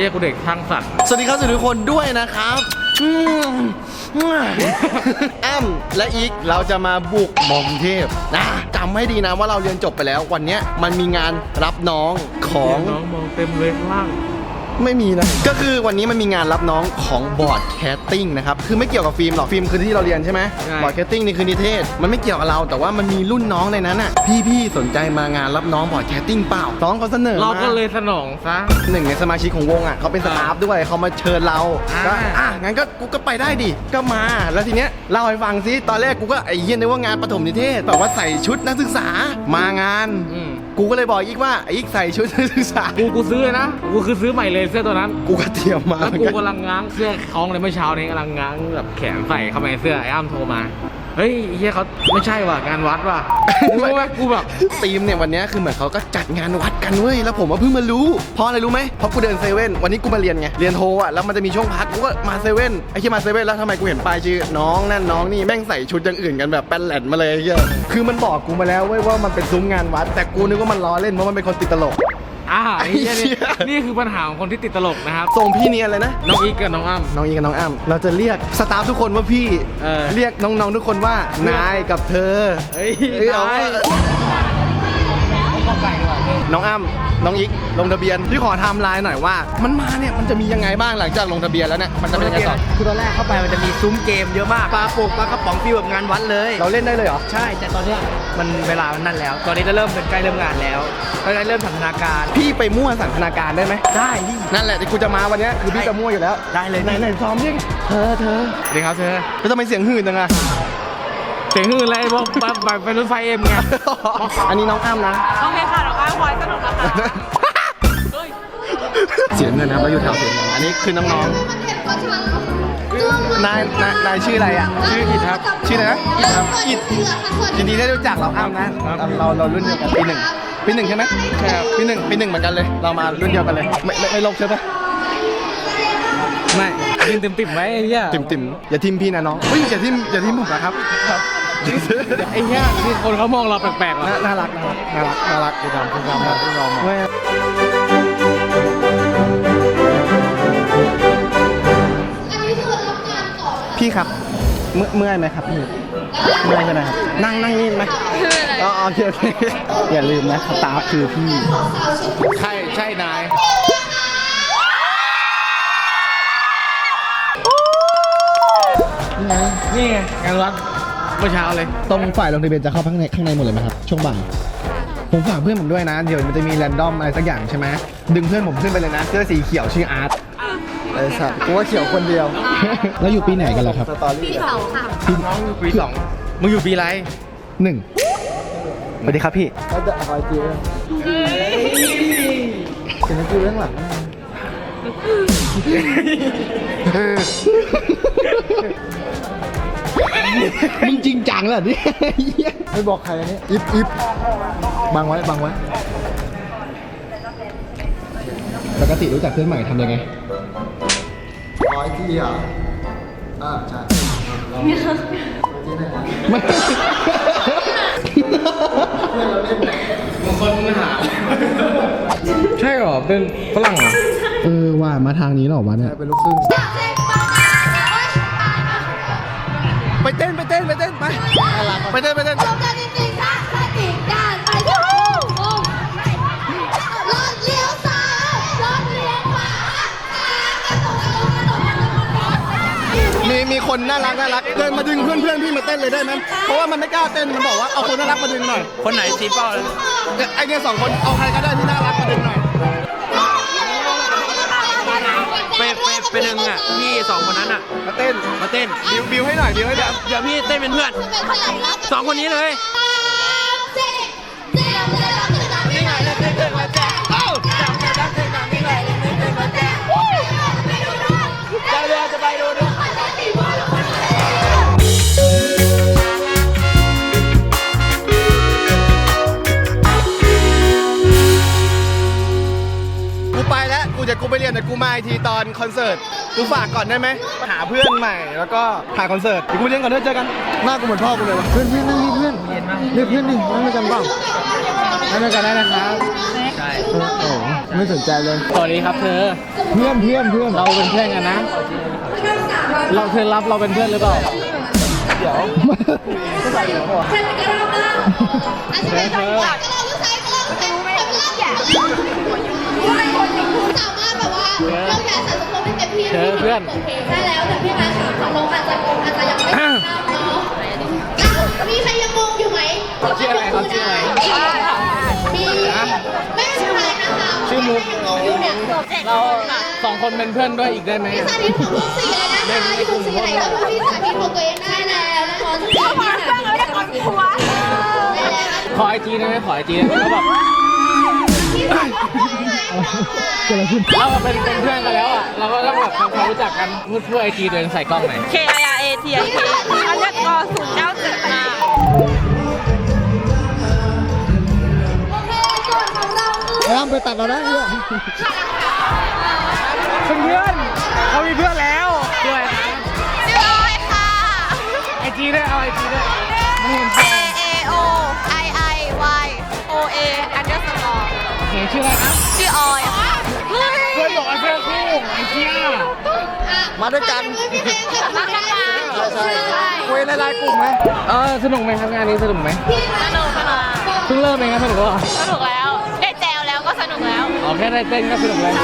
จ๊กูเด็กช่างสัตว์ สวัสดีครับสวัสดีทุกคนด้วยนะครับอืมแอมและอีกเราจะมาบุกมองกรุงเทพนะจำให้ดีนะว่าเราเรียนจบไปแล้ววันเนี้ยมันมีงานรับน้องของ น้องมองเต็มเลยข้างล่าง ไม่มีนะ ก็คือวันนี้มันมีงานรับน้องของบอร์ดแคสติ้งนะครับ คือไม่เกี่ยวกับฟิล์มหรอก ฟิล์มคือที่เราเรียนใช่ไหมใช่ บอร์ดแคสติ้งนี่คือนิเทศ มันไม่เกี่ยวกับเรา แต่ว่ามันมีรุ่นน้องในนั้นอะ พี่ๆ สนใจมางานรับน้องบอร์ดแคสติ้งเปล่า น้องเขาเสนอเรามาก็เลยสนองซะ หนึ่งในสมาชิกของวงอะเขาเป็นสตาฟด้วยเขามาเชิญเราอ่า ก็อะงั้นก็กูก็ไปได้ดิก็มา แล้วทีเนี้ยเล่าให้ฟังซิตอนแรกกูก็ไอ้เหี้ยนึกว่างานประถมนิเทศแบบว่าใส่ชุดนักศึกษามางานอืม กูก็เลยบอกอีกว่าไอ้อีกใส่ชุดนักศึกษา กูกูซื้อเลยนะ กูคือซื้อใหม่เลยเสื้อตัวนั้น กูก็เตรียมมาแล้วเหมือนกูกันกำลังง้างเสื้อคล้องเลยเมื่อเช้านี้กำลังง้างแบบแขนใส่เข้าไปในเสื้อไอ้อ้ำโทรมา เฮ้ยเฮียเขาไม่ใช่ว่ะงานวัดว่ะกูรู้ไหมกูแบบทีมเนี่ยวันเนี้ยคือเหมือนเขาก็จัดงานวัดกันเว้ยแล้วผมว่าเพิ่งมารู้เพราะอะไรรู้ไหมเพราะกูเดินเซเว่นวันนี้กูมาเรียนไงเรียนโทอะแล้วมันจะมีช่วงพักกูก็มาเซเว่นไอ้ที่มาเซเว่นแล้วทำไมกูเห็นป้ายชื่อน้องนั่นน้องนี่แม่งใส่ชุดอย่างอื่นกันแบบแป้นแหลนมาเลยไอ้เหี้ยคือมันบอกกูมาแล้วเว้ยว่ามันเป็นซุ้มงานวัด แต่กูนึกว่ามันล้อเล่นเพราะมันเป็นคนติดตลก อ่าไอ้เหี้ยนี่ไอ้เหี้ยนี่คือปัญหาของคนที่ติดตลกนะครับส่งพี่เนียนเลยนะ น้องอีกกับน้องอ้ำน้องอีกับน้องอ้ำเราจะเรียกสตาฟทุกคนว่าพี่ เออ เรียกน้องๆทุกคนว่านายกับเธอ เฮ้ย เอ้ยเอาได้ น้องอ้ำน้องอีกลงทะเบียนพี่ขอไทม์ไลน์หน่อยว่า มันมาเนี่ยมันจะมียังไงบ้างหลังจากลงทะเบียนแล้วเนี่ยมันจะเป็นยังไงต่อคือตอนแรกเข้าไปมันจะมีซุ้มเกมเยอะมากปลาโป่งปลากระป๋องฟีลแบบงานวัดเลย เราเล่นได้เลยเหรอ ใช่ แต่ตอนเนี้ยมันเวลามันนั่นแล้ว ตอนนี้จะเริ่มเป็นใกล้เริ่มงานแล้วก็จะเริ่มสันทนาการ พี่ไปมั่วสันทนาการได้ไหมได้พี่นั่นแหละที่กูจะมาวันเนี้ยคือพี่จะมั่วอยู่แล้วได้เลยไหนไหนซ้อมดิเธอเธอสวัสดีครับเธอแล้วทำไมเสียงหื่นจังอะเสียงอื่นอะไรบอกแบบแบบเป็นรถไฟเอ็มไงอันนี้น้องอ้ำนะโอเค ค่ะเราก็คอยสนุกนะคะเสียเงินนะครับแล้วอยู่แถวเสียเงินอันนี้คือน้องๆนายนายนายชื่ออะไรอะ ชื่ออิทครับ ชื่ออะไรนะอิดครับอิดยินดีได้รู้จักเราอ้ำนะ เราเรารุ่นเดียวกันปีหนึ่งปีหนึ่งใช่ไหมใช่ครับปีหนึ่งปีหนึ่งเหมือนกันเลย เรามารุ่นเดียวกันเลย ไม่ไม่ไม่ลบใช่ปะไม่ยืนติ่มติ่มๆไว้ไอ้เหี้ยติ่มติ่มอย่าทิมพี่นะน้องเฮ้ยอย่าทิมอย่าทิมผมนะครับครับ ไอ้เหี้ยมีคนเขามองเราแปลกๆว่ะน่าน่ารักน่ารักน่ารักน่ารักคุณดำคุณดำครับคุณดำไม่พี่ครับ เมื่อเมื่อยไหมครับพี่เมื่อยใช่ไหมครับ นั่งนั่งนี่ไหมอ๋อโอเคโอเคอย่าลืมนะสตาฟคือพี่ ใช่ใช่นายนี่ไงงานวัด เมื่อเช้าเลย ตรงฝ่ายลงทะเบียนจะเข้าข้างในข้างในหมดเลยไหมครับ ช่วงบ่ายผมฝากเพื่อนผมด้วยนะ เดี๋ยวมันจะมีแรนดอมอะไรสักอย่างใช่ไหมดึงเพื่อนผมขึ้นไปเลยนะเสื้อสีเขียวชื่ออาร์ตไอ้สัตว์กูว่าเขียวคนเดียว แล้วอยู่ปีไหนกันล่ะครับสตอรี่ปีสองค่ะน้องอยู่ปีสองมึงอยู่ปีไรหนึ่งสวัสดีครับพี่ก็จะคอยจีบเป็นนักจีบเรื่องหลัง มึงจริงจังเหรอเนี่ยไม่บอกใครอันนี้อิฟอิฟบังไว้บังไว้ปกติรู้จักเพื่อนใหม่ทำยังไงร้อยที่อะอ่าใช่เราที่ไหนนะไม่ใช่เหรอเป็นฝรั่งเหรอเออว่ามาทางนี้เหรอวะเนี่ยเป็นลูกครึ่ง คนน่ารักน่ารักเดินมาดึงเพื่อนเพื่อนพี่มาเต้นเลยได้ไหมเพราะว่ามันไม่กล้าเต้นมันบอกว่าเอาคนน่ารักมาดึงหน่อยคนไหนซีเป้าเนี่ยไอเนี่ยสองคนเอาใครก็ได้ที่น่ารักมาดึงหน่อยไปไปไปดึงอะพี่สองคนนั้นอะมาเต้นมาเต้นบิวบิวให้หน่อยบิวให้หน่อยเดี๋ยวพี่เต้นเป็นเพื่อนเป็นคนไหนรักสองคนนี้เลย มาอีกทีตอนคอนเสิร์ตกูฝากก่อนได้ไหมหาเพื่อนใหม่แล้วก็ถ่ายคอนเสิร์ตเดี๋ยวกูไปเรียนก่อนเด้อเจอกันหน้ากูเหมือนพ่อกูเลยวะเพื่อนเพื่อนนั่งนี่เพื่อนเรียกเพื่อนดินั่งด้วยกันเปล่านั่นกันได้นะครับใช่โอ้โหไม่สนใจเลยสวัสดีครับเธอ เพื่อนเพื่อนเพื่อนเราเป็นเพื่อนกันนะ เราเธอรับเราเป็นเพื่อนหรือเปล่าเดี๋ยวอาจจะเป็นจังหวะก็เราใช้ก็เราใช้ารถแบบว่าเราแค่ใส่สมองได้เต็มที่เจอเพื่อนได้แล้วแต่พี่มาถามน้องอาจจะอาจจะยังไม่ทราบเนาะมีใครยังงงอยู่ไหมเขาชื่ออะไรเขาชื่ออะไรมีไม่เป็นไรนะคะชื่อมุกยังงงอยู่เนี่ยเราสองคนเป็นเพื่อนด้วยอีกได้ไหมพี่สาธิตของทุกสีเลยนะคะอยู่สีไหนก็พี่สาธิตของตัวเองได้แล้วนะคะทุกสีพี่สาธิตได้ก่อนครัวได้แล้วขอไอจีได้ไหมขอไอจีได้ไหมเขาแบบ พี่สาธิตของเราเป็นเป็นเพื่อนกันแล้วอะ เราก็ต้องแบบทำความรู้จักกันเพื่อเพื่อไอจีตัวเองใส่กล้องหน่อย K I R A T I K อันเดอร์กอศูนย์เก้าเจ็ดห้าโอเคส่วนของเราคือไอ้อ้ำไปตัดเราได้เนี่ยเพื่อนเขามีเพื่อนแล้วด้วยชื่อออยค่ะ ไอจีด้วยเอาไอจีด้วย A A O I I Y O A เดอร์สกอร์เขียนชื่ออะไรครับชื่อออยค่ะเฮ้ยเพื่อนบอกว่าเสื้อคู่ไอเชี่ยมาด้วยกันพี่เต้ค่ะมาทำงานใช่ใช่คุยในไลน์กลุ่มไหมเออสนุกไหมครับงานนี้สนุกไหมสนุกสนุกเพิ่งเริ่มเองครับสนุกแล้วเหรอสนุกแล้ว ได้แจวแล้วก็สนุกแล้วอ๋อแค่ได้เต้นก็สนุกแล้ว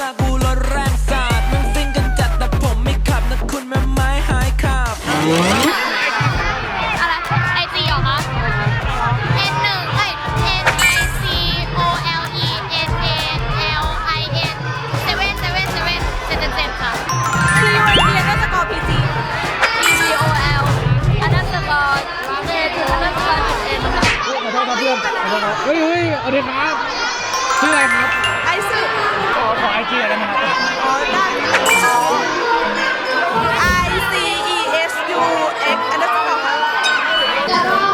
ละกูรถแรงสาดมันซิ่งกันจัดแต่ผมไม่ขับนะคุณแม่ไม้หายขับ เพื่อนขอโทษครับเฮ้ยเฮ้ยสวัสดีครับชื่ออะไรครับ ไอซ์ขอขอไอจีอะไรนะครับอ๋อได้ I C E S U X อันเดอร์สกอร์ค่ะ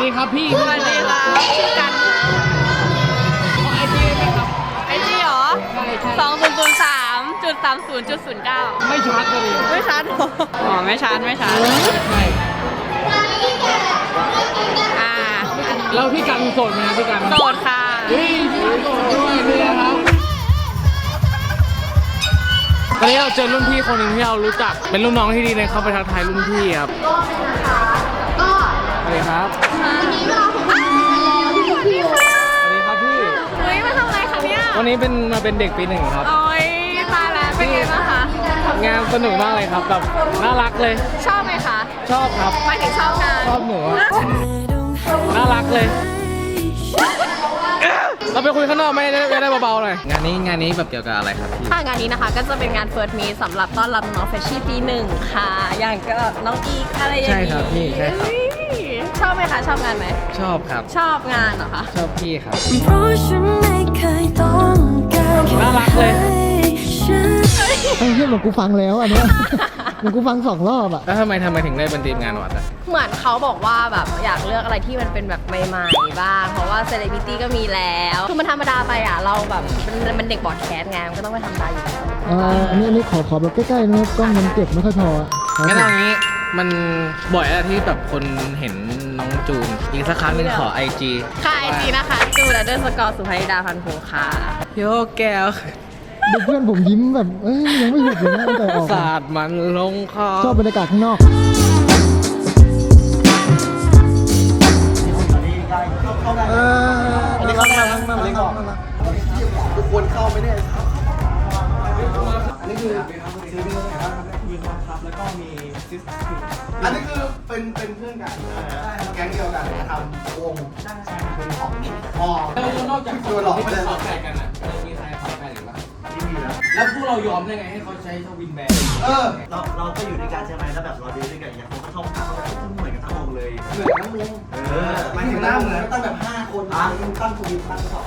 ดีครับพี่สวัสดีค่ะชื่อกันขอไอจีได้ไหมครับไอจีเหรอใช่ใช่สองศูนย์ศูนย์สามจุดสามศูนย์จุดศูนย์เก้าไม่ชัดเลยไม่ชัดเหรออ๋อไม่ชัดไม่ชัดใช่อ่า แล้วพี่กันโสดไหมครับพี่กันโสดค่ะเฮ้ยพี่กันโสดด้วยนี่นะครับตอนนี้เราเจอรุ่นพี่คนหนึ่งที่เรารู้จัก เป็นรุ่นน้องที่ดีเลยเข้าไปทักทายรุ่นพี่ครับก็สวัสดีครับวันนี้เราของเราแล้วพี่พี่สวัสดีครับพี่ เฮ้ยมาทำอะไรคะเนี่ยวันนี้เป็นมาเป็นเด็กปีหนึ่งครับ โอ้ยตายแล้วเป็นไงบ้างคะงานสนุกมากเลยครับแบบน่ารักเลย ชอบไหมคะ ชอบครับหมายถึงชอบงาน ชอบหนูอะ น่ารักเลย เราไปคุยข้างนอกไม่ได้ไม่ได้เบาๆหน่อยงานนี้งานนี้แบบเกี่ยวกับอะไรครับพี่ ค่ะงานนี้นะคะก็จะเป็นงานเฟิร์สมีสำหรับต้อนรับน้องเฟชชี่ปีหนึ่งค่ะ อย่างก็น้องอีกอะไรอย่างใช่ครับพี่ใช่ครับ เฮ้ยชอบไหมคะ ชอบงานไหม ชอบครับ ชอบงานเหรอคะ ชอบพี่ครับ เพราะฉันไม่เคยต้องการแค่น่ารักเลยให้ฉันเฮ้ยเหมือนกูฟังแล้วอันเนี้ยเหมือน กูฟังสองรอบอะแล้วทำไมทำไมถึงได้เป็นทีมงานวัดอะเหมือนเขาบอกว่าแบบอยากเลือกอะไรที่มันเป็นแบบใหม่ๆบ้าง เพราะว่าเซเลบริตี้ก็มีแล้ว คือมันธรรมดาไปอะ เราแบบมันมันเด็กบอร์ดแคสไงมันก็ต้องไปทำตามอยู่แล้วอ่าอันนี้อันนี้ขอขอแบบใกล้ๆนะครับกล้องมันเก็บไม่ค่อยพออะครับงั้นเอางี้มันบ่อยแล้วที่แบบคนเห็นน้องจูนอีกสักครั้งหนึงขอไอจีค่ะไอจีนะคะจูนเดอร์สกอร์สุภาริดาพันธ์พงค์ค่ะโยกแก้ว ดูเพื่อนผมยิ้มแบบเอ้ยยังไม่หยุดเลยนะตั้งแต่ออกสามาดมันลงคอชอบบรรยากาศข้างนอก เอออันนี้เข้ามาข้างมาข้างมาทุกคนเข้าไปเนี่ยอันนี้คือซื้อที่ไหนครับมีความครับแล้วก็มีซิสอันนี้คือเป็นเป็นเพื่อนกันแก๊งเดียวกันทำวงเป็นของพ่อแล้วนอกจากตัวหลอกไม่ได้ขอแฝดกันอะ แล้วแล้วพวกเรายอมได้ไงให้เขาใช้ทวินแบนเออเราเราก็อยู่ด้วยกันใช่ไหมแล้วแบบเราดีด้วยกันอย่างเขาก็ชอบทำเขาก็เหมือนกันทั้งวงเลย เหมือนน้ำวงเออหมายถึงหน้าเหมือนตั้งแบบห้าคนตั้งตั้งทวีตตั้งสอง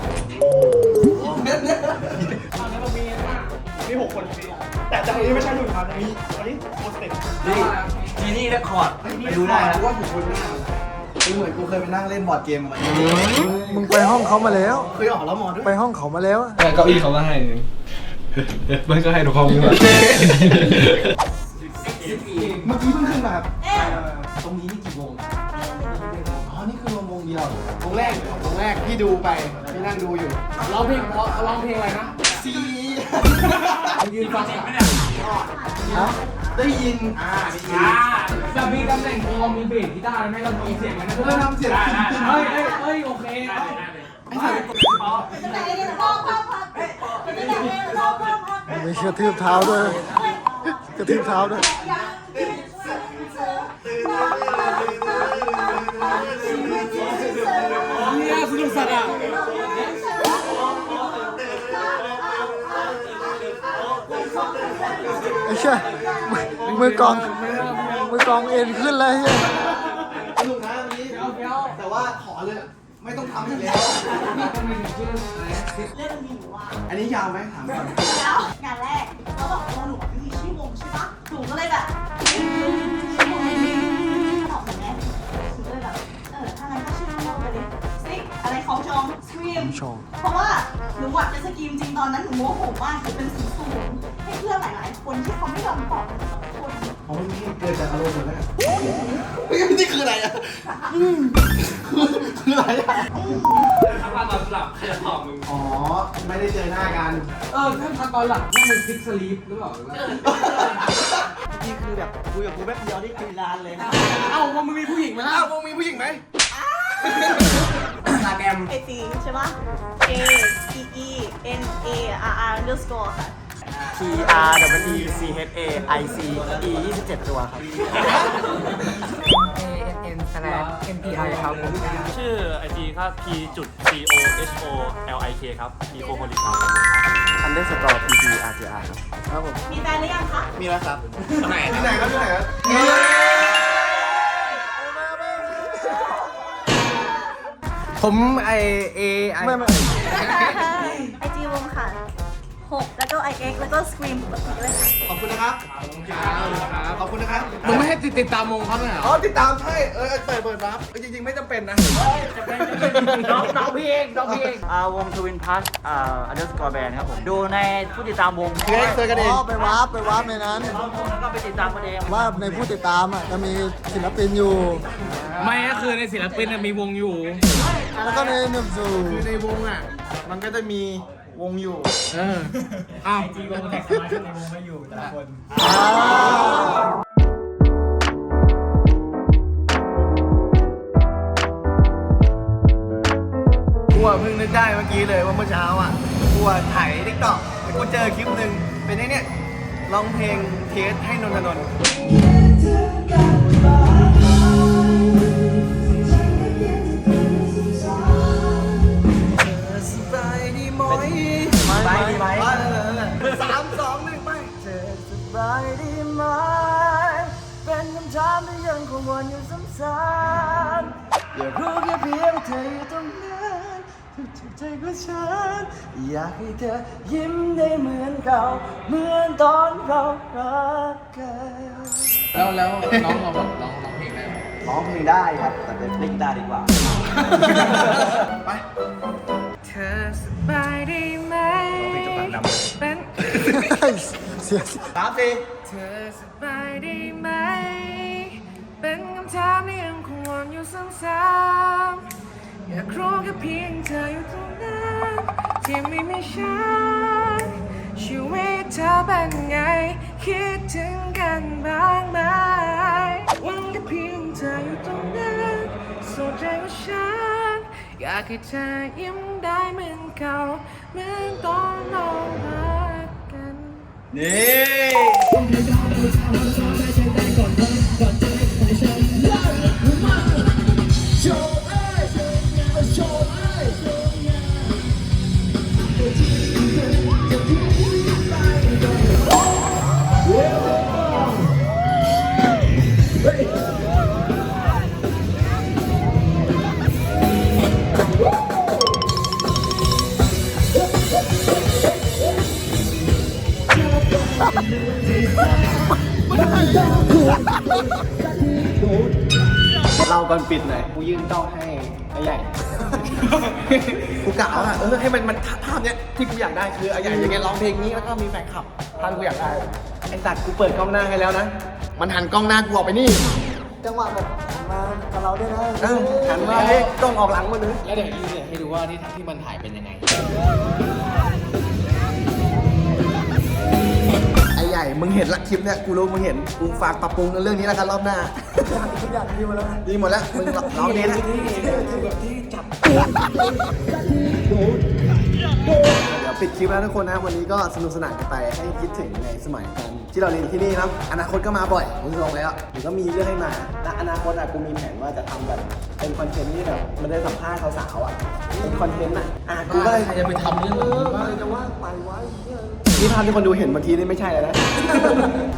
มีหกคนแต่แต่คนนี้ไม่ใช่หนุ่มครับอันนี้อันนี้โคสเต็ปนี่จีนี่เรคคอร์ดไปดูได้นะว่าผมคนหน้าคือเหมือนกูเคยไปนั่งเล่นบอร์ดเกมมามึงไปห้องเขามาแล้ว เคยออกแล้วมอด้วย ไปห้องเขามาแล้วอะเก้าอี้เขาก็ให้ มันก็ให้ทุกห้องนี่หว่าเมื่อกี้เพิ่งขึ้นมาครับตรงนี้นี่กี่วงอ๋อ นี่คือวงวงเดียววงงแรกวงแรกพี่ดูไปพี่นั่งดูอยู่ร้องเพลงเพราะร้องเพลงอะไรนะซียืนฟังอะได้ยินจะมีตำแหน่งพอมีเบสกีตาร์ไหมเรามีเสียงกันนะเพื่อทำเสียงเฮ้ยเฮ้ยเฮ้ยโอเคเอา มีกระทืบเท้าด้วย กระทืบเท้าด้วย เนี่ยสนุกสัตว์อะไอ้เชี่ยมือมือกองมือกองเอ็นขึ้นเลยเฮีย ไม่ต้องทำอีกแล้วอันนี้ยาวไหมถามก่อนแล้วงานแรกเขาบอกว่าหนูไม่มีชื่อวงใช่ปะหนูก็เลยแบบ รีมชองเพราะว่าหนูอยากจะสกรีมจริงตอนนั้นหนูโมโหมากหนูเป็นศูนย์ศูนย์ให้เพื่อนหลายๆ คนที่เขาไม่ยอมตอบหนูสักคนของพี่เกิดจากอารมณ์เหมือนกันเฮ้ยนี่คืออะไรอะอืมคือคืออะไรอะ ถ้าตอนหลับใครจะตอบมึงอ๋อ ไม่ได้เจอหน้ากัน เออถ้าทำตอนหลังนั่นเป็นซิกสลีปหรือเปล่านี่คือแบบคุยกับกูแป๊บเดียวนี่คุยนานเลย เอ้าว่ามึงมีผู้หญิงไหมล่ะ อ้าววงมีผู้หญิงไหมตาแกร มไอจีใช่ปะ A E E N A R R underscore ค่ะ T R W E C H A I C E 27 ตัวครับชื่อไอจีครับ P จุด C O H O L I K ครับ มีโคโคลิครับ underscore P P R J R ครับมีแฟนหรือยังคะ มีแล้วครับ ที่ไหนที่ไหนครับที่ไหนครับ ผมไอเอไอ ไม่ไม่ ไอจีวงค่ะ 6 แล้วก็ I X แล้วก็ Scream แบบนี้เลยค่ะ ขอบคุณนะครับขอบคุณนะครับ มึงไม่ให้ติดติดตามวงเขาหน่อยเหรอ๋ออติดตามใช่เออเออเปิดเปิดรับเออจริงๆ ไม่จำเป็นนะ น้องน้องพี่เองน้องพี่เองอ่าวงทวินพัสอ่า underscore band ครับผม ดูในผู้ติดตามวงเฮ้ยเจอกันเอง อ๋อไปวาร์ปไปวาร์ปในนั้น แล้วก็ไปติดตามกันเองว่าในผู้ติดตามอะจะมีศิลปินอยู่ ไม่ก็คือในศิลปินน่ะมีวงอยู่ แล้วก็ในหนึ่งสู่คือในวงอะ มันก็จะมี วงอยู่เอออ้าวกูอะเพิ่งนึกได้เมื่อกี้เลยว่าเมื่อเช้าอะกูอะถ่ายทิกตอกกูเจอคลิปหนึ่งเป็นไอ้เนี่ยร้องเพลงเทสให้นนทนนท์สามที่ยังคงวนอยู่ซ้ำๆอยากรู้แค่เพียงเธออยู่ตรงนั้นทุกๆใจของฉัน อยากให้เธอยิ้มได้เหมือนเก่าเหมือนตอนเรารักกันแล้วแล้วน้องเราแบบร้องร้องเพลงได้ไหมร้องเพลงได้ครับ แต่เล่นกีตาร์ดีกว่า ไปเธอสบายดีไหมเป็นเสียสามสี่เธอสบายดีไหม เป็นคำถามที่ยังคงวนอยู่ซ้ำๆอยากรู้แค่เพียงเธออยู่ตรงนั้นที่ไม่มีฉันชีวิตเธอเป็นไง คิดถึงกันบ้างไหมหวังแค่เพียงเธออยู่ตรงนั้นสนใจว่าฉัน อยากให้เธอยิ้มได้เหมือนเก่าเหมือนตอนเรารักกันเราก่ อนปิดหน่อยกูยื่นกล้องให้ไอ้ใหญ่ กูกะว่าเออให้มันมันภาพเนี้ยที่กูอยากได้คือไอ้ใหญ่อย่างเงี้ยร้องเพลงนี้แล้วก็มีแฟนคลับภาพที่กูอยากได้ไอ้สัตว์กูเปิดกล้องหน้าให้แล้วนะ มันหันกล้องหน้ากูออกไปนี่ จังหวะแบบหันมากับเราด้วยนะเออหันมาเฮ้ยกล้องออกหลังมาเลยแล้วเดี๋ยวยูเนี่ยให้ดูว่าที่ที่มันถ่ายเป็นยังไง ญ่มึงเห็นละคลิปเนี่ยกูรู้มึงเห็นกูฝากปรับปรุงเรื่องนี้แล้วกันรอบหน้าทุกอย่างดีหมดแล้วนะดีหมดแล้วมึงร้องดีนะเดี๋ยว ปิดคลิปแล้วทุกคนนะ วันนี้ก็สนุกสนานกันไปให้คิดถึงในสมัยกันที่เราเรียนที่นี่นะอนาคตก็มาบ่อยมึงลงแล้วเดี๋ยวก็มีเรื่องให้มาและอนาคตอะกูมีแผนว่าจะทำแบบเป็นคอนเทนต์ที่แบบมันได้สัมภาษณ์สาวๆอะเป็นคอนเทนต์อะอะกูก็เลยใครจะไปทำเรื่องเอนี้อใครจะว่าไปไว้เนี่ยนี่ภาพที่คนดูเห็นเมื่อกี้นี่ไม่ใช่เลยนะ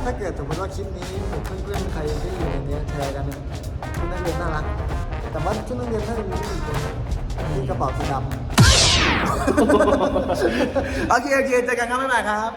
ถ้าเกิดสมมติว่าคลิปนี้ผมเพื่อนๆใครที่อยู่ในนี้แชร์กันเนี่ยชุดนักเรียนน่ารักแต่ว่าชุดนักเรียนน่าจะมีอีกคนที่กระเป๋าสีดำ โอเคโอเคเจอกันครับบ๊ายบายครับ